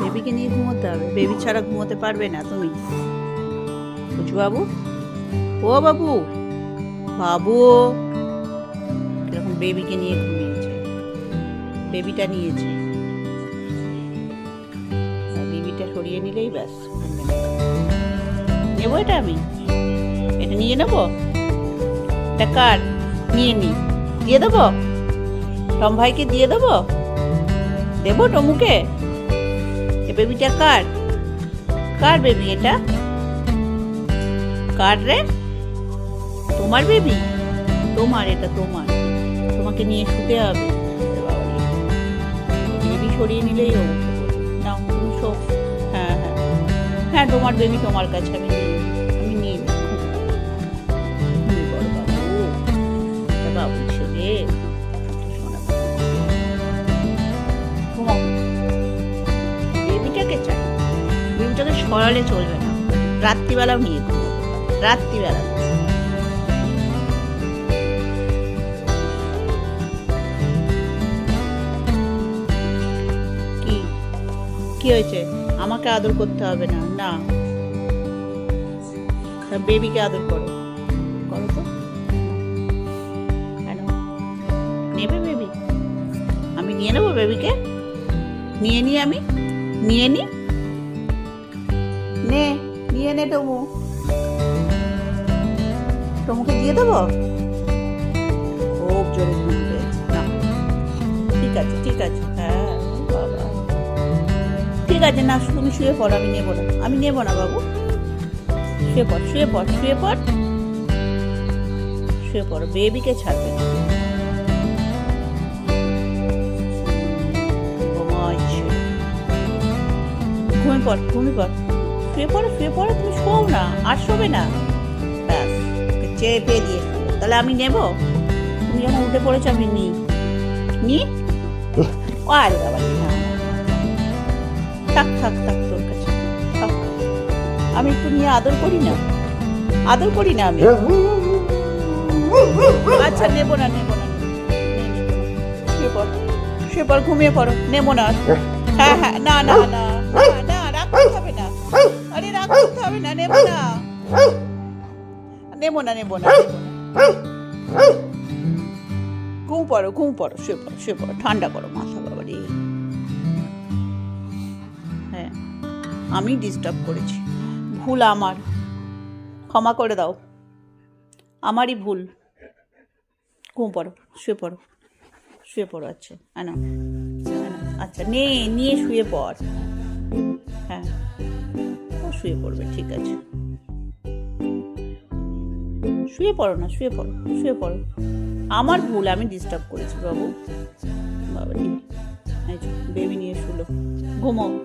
বেবিকে নিয়ে ঘুমোতে হবে। বেবি ছাড়া ঘুমোতে পারবে না তুমি। বুঝু বাবু ও বাবু? বাবু? এরকম বেবিকে নিয়ে ঘুমিয়েছে। বেবিটা নিয়েছে। বেবিটা সরিয়ে নিলেই ব্যাস। নেব এটা আমি? এটা নিয়ে নেব? এটা কার? নিয়ে নি। দিয়ে দেবো? টম ভাইকে দিয়ে দেবো? দেবো টমুকে? এ বেবিটা কার? কার বেবি এটা? কার রে? তোমার বেবি তোমার, এটা তোমার। তোমাকে নিয়ে শুতে হবে। বেবি সরিয়ে নিলেই নাও তুমি হ্যাঁ হ্যাঁ। হ্যাঁ তোমার বেবি তোমার কাছে। আমি নিয়ে আমি নিয়ে নেব। বাবু ছেলে। বেবিটাকে চাই বেবিটাকে সরালে চলবে না। রাত্রিবেলাও নিয়ে ঘুমো। রাত্রিবেলা। কি? হয়েছে? আমাকে আদর করতে হবে না? না। বেবিকে আদর করো। করো তো। নেবে বেবি? আমি নিয়ে নেব বেবিকে? নিয়ে নি আমি? নিয়ে নি? নে, নিয়ে নে টমু টমুকে দিয়ে দেবো? খুব জোরে ঠিক আছে ঠিক আছে। হ্যাঁ ঠিক আছে, না তুমি শুয়ে পড়ো, আমি নেব না। আমি নেব না, বাবু। শুয়ে পড় শুয়ে পড় শুয়ে পড়। শুয়ে পড়ো বেবিকে ছাড়বে না। ঘুমিয়ে শুয়ে পড়ো শুয়ে পড়ো তুমি শোও না আর শোবে না। ব্যাস চেপে দিয়ে। তাহলে আমি নেব? তুমি যখন উঠে পড়েছো আমি নি? নি আরে বাবা থাক থাক থাক তোর কাছে। আমি একটু নিয়ে আদর করি না? আদর করি না আমি? আচ্ছা নেব না নেব না। শুয়ে পড় শুয়ে পড় ঘুমিয়ে পড়ো নেব না। হ্যাঁ হ্যাঁ না না না না, করতে না। আরে রাগ হবে না, নেব না। নেব না নেব না ঘুম পড়ো ঘুম পড়ো, শুয়ে পড়ো শুয়ে পড়ো, ঠান্ডা করো মাথা বাবারি হ্যাঁ আমি ডিস্টার্ব করেছি। ভুল আমার। ক্ষমা করে দাও। আমারই ভুল। ঘুম পড়ো, শুয়ে পড়ো শুয়ে পড়ো আচ্ছা আনা। আচ্ছা নে, নিয়ে শুয়ে পড়। হ্যাঁ। ও শুয়ে পড়বে, ঠিক আছে। শুয়ে পড়ো না, শুয়ে পড়ো শুয়ে পড়ো। আমার ভুল, আমি ডিস্টার্ব করেছি, বাবু। বাবা বেবি নিয়ে শুলো। ঘুমো।